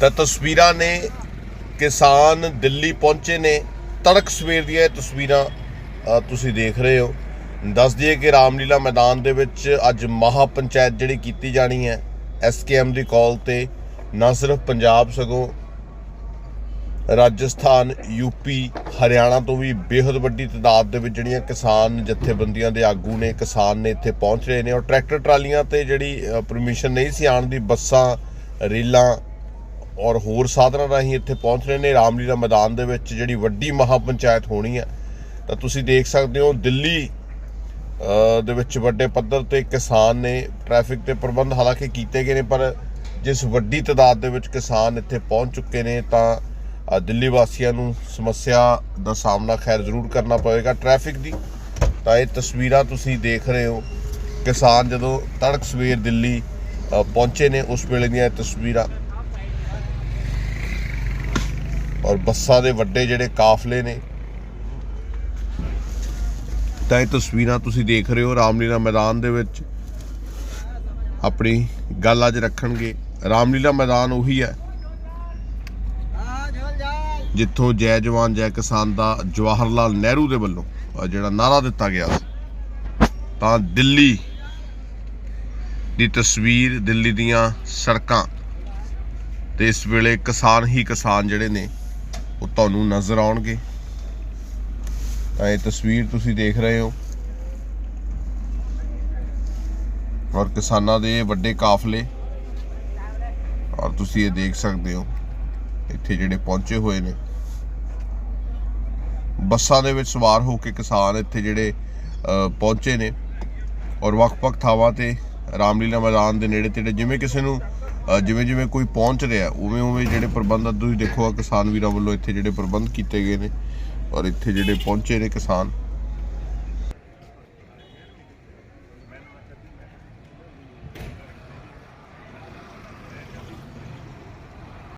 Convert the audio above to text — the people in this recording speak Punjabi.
ਤਾਂ ਤਸਵੀਰਾਂ ਨੇ ਕਿਸਾਨ ਦਿੱਲੀ ਪਹੁੰਚੇ ਨੇ। ਤੜਕ ਸਵੇਰ ਦੀਆਂ ਇਹ ਤਸਵੀਰਾਂ ਤੁਸੀਂ ਦੇਖ ਰਹੇ ਹੋ। ਦੱਸ ਦਈਏ ਕਿ ਰਾਮਲੀਲਾ ਮੈਦਾਨ ਦੇ ਵਿੱਚ ਅੱਜ ਮਹਾ ਪੰਚਾਇਤ ਜਿਹੜੀ ਕੀਤੀ ਜਾਣੀ ਹੈ ਐਸਕੇਐਮ ਦੀ ਕਾਲ ਤੇ ਨਾ ਸਿਰਫ ਪੰਜਾਬ ਸਗੋਂ ਰਾਜਸਥਾਨ ਯੂਪੀ ਹਰਿਆਣਾ ਤੋਂ ਵੀ ਬੇਹੱਦ ਵੱਡੀ ਤਾਦਾਦ ਦੇ ਵਿੱਚ ਜਿਹੜੀਆਂ ਕਿਸਾਨ ਜਥੇਬੰਦੀਆਂ ਦੇ ਆਗੂ ਨੇ, ਕਿਸਾਨ ਨੇ ਇੱਥੇ ਪਹੁੰਚ ਰਹੇ ਨੇ ਔਰ ਟਰੈਕਟਰ ਟਰਾਲੀਆਂ ਤੇ ਜਿਹੜੀ ਪਰਮਿਸ਼ਨ ਨਹੀਂ ਸੀ ਆਉਣ ਦੀ, ਬੱਸਾਂ, ਰੇਲਾਂ ਔਰ ਹੋਰ ਸਾਧਨਾਂ ਰਾਹੀਂ ਇੱਥੇ ਪਹੁੰਚ ਰਹੇ ਨੇ। ਰਾਮਲੀਲਾ ਮੈਦਾਨ ਦੇ ਵਿੱਚ ਜਿਹੜੀ ਵੱਡੀ ਮਹਾ ਪੰਚਾਇਤ ਹੋਣੀ ਹੈ, ਤਾਂ ਤੁਸੀਂ ਦੇਖ ਸਕਦੇ ਹੋ ਦਿੱਲੀ ਦੇ ਵਿੱਚ ਵੱਡੇ ਪੱਧਰ ਤੇ ਕਿਸਾਨ ਨੇ ਟ੍ਰੈਫਿਕ ਤੇ ਪ੍ਰਬੰਧ ਹਾਲਾਂਕਿ ਕੀਤੇ ਗਏ ਨੇ, ਪਰ ਜਿਸ ਵੱਡੀ ਤਾਦਾਦ ਦੇ ਵਿੱਚ ਕਿਸਾਨ ਇੱਥੇ ਪਹੁੰਚ ਚੁੱਕੇ ਨੇ, ਤਾਂ ਦਿੱਲੀ ਵਾਸੀਆਂ ਨੂੰ ਸਮੱਸਿਆ ਦਾ ਸਾਹਮਣਾ ਖੈਰ ਜ਼ਰੂਰ ਕਰਨਾ ਪਵੇਗਾ ਟ੍ਰੈਫਿਕ ਦੀ। ਤਾਂ ਇਹ ਤਸਵੀਰਾਂ ਤੁਸੀਂ ਦੇਖ ਰਹੇ ਹੋ। ਕਿਸਾਨ ਜਦੋਂ ਤੜਕ ਸਵੇਰ ਦਿੱਲੀ ਪਹੁੰਚੇ ਨੇ, ਉਸ ਵੇਲੇ ਦੀਆਂ ਇਹ ਤਸਵੀਰਾਂ। ਔਰ ਬੱਸਾਂ ਦੇ ਵੱਡੇ ਜਿਹੜੇ ਕਾਫਲੇ ਨੇ। ਤਾਂ ਇਹ ਤਸਵੀਰਾਂ ਤੁਸੀਂ ਦੇਖ ਰਹੇ ਹੋ ਰਾਮਲੀਲਾ ਮੈਦਾਨ ਦੇ ਵਿੱਚ। ਆਪਣੀ ਗੱਲ ਅੱਜ ਰੱਖਣਗੇ। ਰਾਮਲੀਲਾ ਮੈਦਾਨ ਉਹੀ ਹੈ। ਜਿੱਥੋਂ ਜੈ ਜਵਾਨ, ਜੈ ਕਿਸਾਨ ਦਾ ਜਵਾਹਰ ਲਾਲ ਨਹਿਰੂ ਦੇ ਵੱਲੋਂ ਜਿਹੜਾ ਨਾਰਾ ਦਿੱਤਾ ਗਿਆ ਸੀ। ਤਾਂ ਦਿੱਲੀ ਦੀ ਤਸਵੀਰ, ਦਿੱਲੀ ਦੀਆਂ ਸੜਕਾਂ। ਤੇ ਇਸ ਵੇਲੇ ਕਿਸਾਨ ਹੀ ਕਿਸਾਨ ਜਿਹੜੇ ਨੇ ਉਹ ਤੁਹਾਨੂੰ ਨਜ਼ਰ ਆਉਣਗੇ। ਤਾਂ ਇਹ ਤਸਵੀਰ ਤੁਸੀਂ ਦੇਖ ਰਹੇ ਹੋ। ਔਰ ਕਿਸਾਨਾਂ ਦੇ ਵੱਡੇ ਕਾਫਲੇ। ਔਰ ਤੁਸੀਂ ਇਹ ਦੇਖ ਸਕਦੇ ਹੋ, ਇੱਥੇ ਜਿਹੜੇ ਪਹੁੰਚੇ ਹੋਏ ਨੇ। ਬੱਸਾਂ ਦੇ ਵਿੱਚ ਸਵਾਰ ਹੋ ਕੇ ਕਿਸਾਨ ਇੱਥੇ ਜਿਹੜੇ ਪਹੁੰਚੇ ਨੇ। ਔਰ ਵੱਖ-ਵੱਖ ਥਾਵਾਂ ਤੇ ਰਾਮਲੀਲਾ ਮੈਦਾਨ ਦੇ ਨੇੜੇ ਤੇੜੇ ਜਿਵੇਂ ਕਿਸੇ ਨੂੰ ਜਿਵੇਂ ਜਿਵੇਂ ਕੋਈ ਪਹੁੰਚ ਰਿਹਾ ਉਵੇਂ ਉਵੇਂ ਜਿਹੜੇ ਪ੍ਰਬੰਧ ਆ, ਤੁਸੀਂ ਦੇਖੋ ਆ ਕਿਸਾਨ ਵੀਰਾਂ ਵੱਲੋਂ ਇੱਥੇ ਜਿਹੜੇ ਪ੍ਰਬੰਧ ਕੀਤੇ ਗਏ ਨੇ ਔਰ ਇੱਥੇ ਜਿਹੜੇ ਪਹੁੰਚੇ ਨੇ ਕਿਸਾਨ।